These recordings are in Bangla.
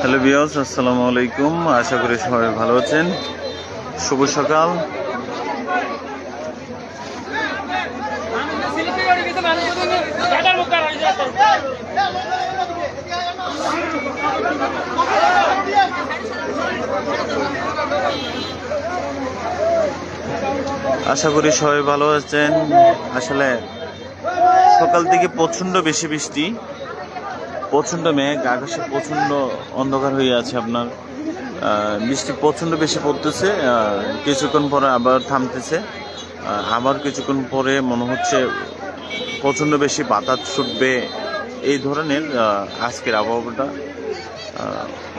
হ্যালো বিয়াস আসসালামু আলাইকুম আশা করি সবাই ভালো আছেন শুভ সকাল আশা করি সবাই ভালো আছেন। আসলে সকাল থেকে প্রচণ্ড বেশি বৃষ্টি প্রচণ্ড মেঘ, আকাশে প্রচণ্ড অন্ধকার হয়ে আছে আপনার। বৃষ্টি প্রচণ্ড বেশি পড়তেছে কিছুক্ষণ পরে আবার থামতেছে। আবার কিছুক্ষণ পরে মনে হচ্ছে প্রচণ্ড বেশি বাতাস ছুটবে এই ধরনের আজকের আবহাওয়াটা।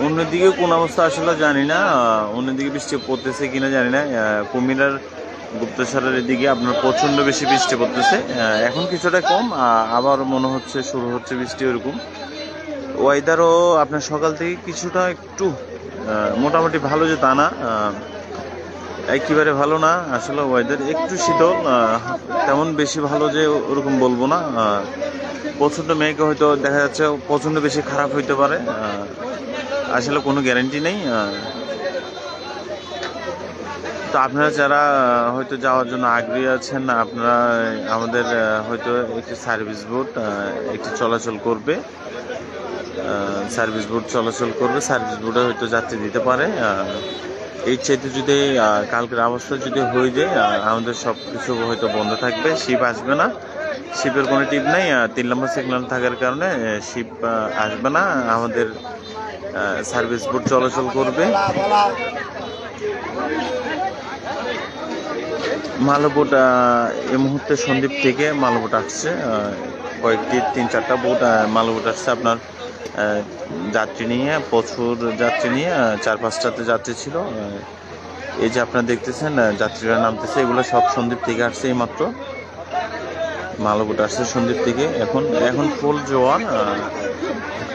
অন্যদিকে কোন অবস্থা আসলে জানি না অন্যদিকে বৃষ্টি পড়তেছে কিনা জানি না। কুমিরার গুপ্তেশ্বরের দিকে আপনার প্রচণ্ড বেশি বৃষ্টি পড়তেছে। এখন কিছুটা কম আবার মনে হচ্ছে শুরু হচ্ছে বৃষ্টি ওরকম। ওয়েদারও আপনার সকাল থেকে কিছুটা একটু মোটামুটি ভালো যে তা না। একেবারে ভালো না। আসলে ওয়েদার একটু শীতল তেমন বেশি ভালো যে ওরকম বলব না। প্রচণ্ড মেঘ হয়তো দেখা যাচ্ছে প্রচণ্ড বেশি খারাপ হইতে পারে। আসলে কোনো গ্যারেন্টি নেই তো আপনারা যারা হয়তো যাওয়ার জন্য আগ্রহী আছেন, আপনারা আমাদের হয়তো একটি সার্ভিস বোট একটি চলাচল করবে। সার্ভিস বোট চলাচল করবে সার্ভিস বোটে হয়তো যাত্রী দিতে পারে এই চাইতে যদি কালকের অবস্থা যদি হয়ে যায় আমাদের সব কিছু হয়তো বন্ধ থাকবে, শিপ আসবে না। শিপের কোনো টিপ নেই তিন নম্বর সিগন্যাল থাকার কারণে শিপ আসবে না। আমাদের সার্ভিস বোট চলাচল করবে। মালবোট এই মুহূর্তে সন্দ্বীপ থেকে মালবোট আসছে কয়েকটি, তিন চারটা বোট মালবোট আসছে আপনার যাত্রী নিয়ে প্রচুর যাত্রী নিয়ে চার পাঁচটাতে যাত্রী ছিল। এই যে আপনারা দেখতেছেন যাত্রীরা নামতেছে এগুলো সব সন্দ্বীপ থেকে আসছে এই মাত্র মালবোট আসছে সন্দ্বীপ থেকে। এখন এখন ফুল আহ,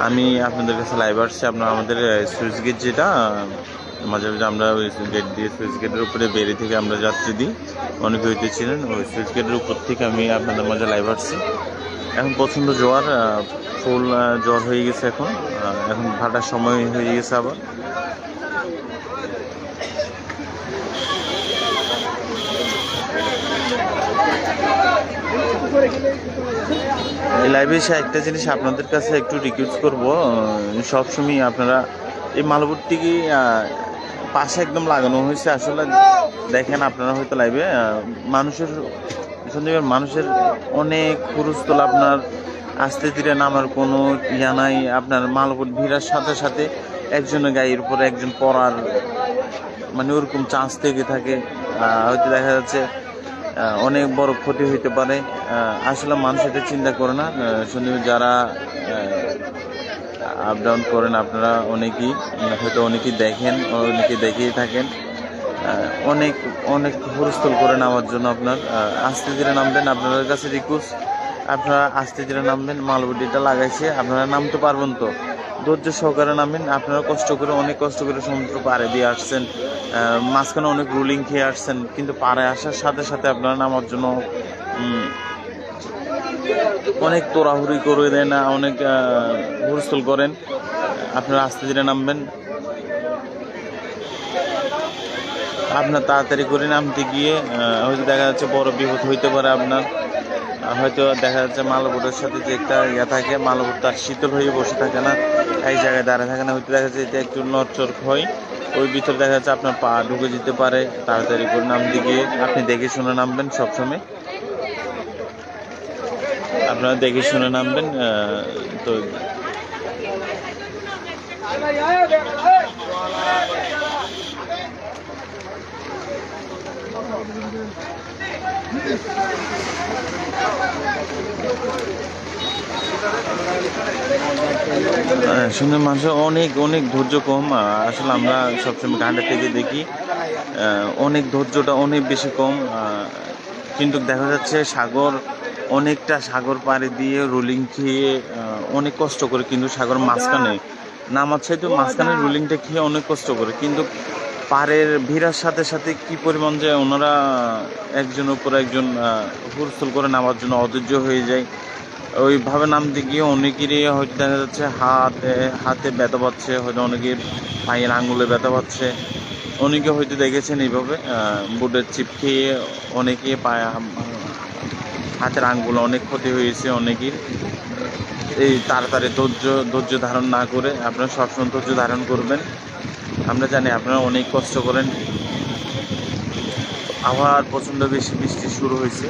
আমি আপনাদের কাছে লাইভ আসছি। আপনার আমাদের সুইচ গেট যেটা মাঝে মাঝে আমরা ওই গেট দিয়ে সুইচ গেটের উপরে বেরিয়ে থেকে আমরা যাত্রী দিই। অনেকে হইতে ছিলেন ওই সুইচ গেটের উপর থেকে আমি আপনাদের মাঝে লাইভ আসছি। এখন প্রচণ্ড জোয়ার ফুল জ্বর হয়ে গেছে এখন। এখন ভাটার সময় হয়ে গেছে আবার। এই লাইভে এসে একটা জিনিস আপনাদের কাছে একটু রিকোয়েস্ট করব সবসময় আপনারা এই মালবুটটিকে পাশে একদম লাগানো হয়েছে? আসলে দেখেন আপনারা হয়তো লাইভে মানুষের সন্দীপের মানুষের অনেক খরচ তোলা আপনার আস্তে ধীরে নামার কোনো ইয়া নাই। আপনার মালবুট ভিড়ার সাথে সাথে একজনের গায়ের উপর একজন পড়ার মানে ওরকম চান্স থেকে থাকে। হয়তো দেখা যাচ্ছে অনেক বড় ক্ষতি হইতে পারে। আসলে মানুষ এটা চিন্তা করে না। শুধু যারা আপ ডাউন করেন আপনারা অনেকেই, হয়তো অনেকেই দেখেন, অনেকে দেখেই থাকেন। অনেক অনেক হুরস্থল করে নামার জন্য আপনার। আস্তে ধীরে নামবেন। আপনাদের কাছে রিকোয়েস্ট আপনারা আস্তে ধীরে নামবেন, মালবুটিটা লাগাইছে, আপনারা নামতে পারবেন তো। ধৈর্য সহকারে নামেন আপনারা কষ্ট করে, অনেক কষ্ট করে সমুদ্র পাড়ে দিয়ে আসছেন মাঝখানে অনেক রুলিং খেয়ে আসছেন, কিন্তু পাড়ে আসার সাথে সাথে আপনারা নামার জন্য অনেক তোড়াহুড়ি করে দেন অনেক হুরস্থল করেন। আপনারা আস্তে ধীরে নামবেন। আপনার তাড়াতাড়ি করে নামতে গিয়ে হয়তো দেখা যাচ্ছে বড় বিপদ হইতে পারে আপনার। হয়তো দেখা যাচ্ছে মালবোটের সাথে যে একটা ইয়া থাকে মালবোট তার শীতল হয়ে বসে থাকে না এই জায়গায় দাঁড়িয়ে থাকে না হয়তো দেখা যাচ্ছে এটা একটু নড়চড় হয়। ওই ভিতরে দেখা যাচ্ছে আপনার পা ঢুকে যেতে পারে তাড়াতাড়ি করে নামতে গিয়ে। আপনি দেখে শুনে নামবেন সবসময়। আপনারা দেখে শুনে নামবেন তো আহ, শুনে মানুষের অনেক অনেক ধৈর্য কম। আসলে আমরা সবসময় গানটা থেকে দেখি। অনেক ধৈর্যটা অনেক বেশি কম। কিন্তু দেখা যাচ্ছে সাগর অনেকটা সাগর পাড়ি দিয়ে রোলিং খেয়ে অনেক কষ্ট করে কিন্তু সাগর মাঝখানে নামার চাইতে মাঝখানে রোলিংটা খেয়ে অনেক কষ্ট করে। কিন্তু পাড়ের ভিড়ার সাথে সাথে কি পরিমাণ যে ওনারা একজন উপর একজন হুলস্থুল করে নামার জন্য অধৈর্য হয়ে যায়। ওইভাবে নামতে গিয়ে অনেকেরই হয়তো দেখা যাচ্ছে হাতে হাতে ব্যথা পাচ্ছে, হয়তো অনেকের পায়ের আঙুলে ব্যথা পাচ্ছে। অনেকে হয়তো দেখেছেন এইভাবে বুটের চিপ খেয়ে অনেকে পায়ে হাতের আঙ্গুল অনেক ক্ষতি হয়েছে অনেকের। এই তাড়াতাড়ি ধৈর্য ধৈর্য ধারণ না করে আপনারা সবসময় ধৈর্য ধারণ করবেন। আমরা জানি আপনারা অনেক কষ্ট করেন। আবার প্রচণ্ড বেশি বৃষ্টি শুরু হয়েছে।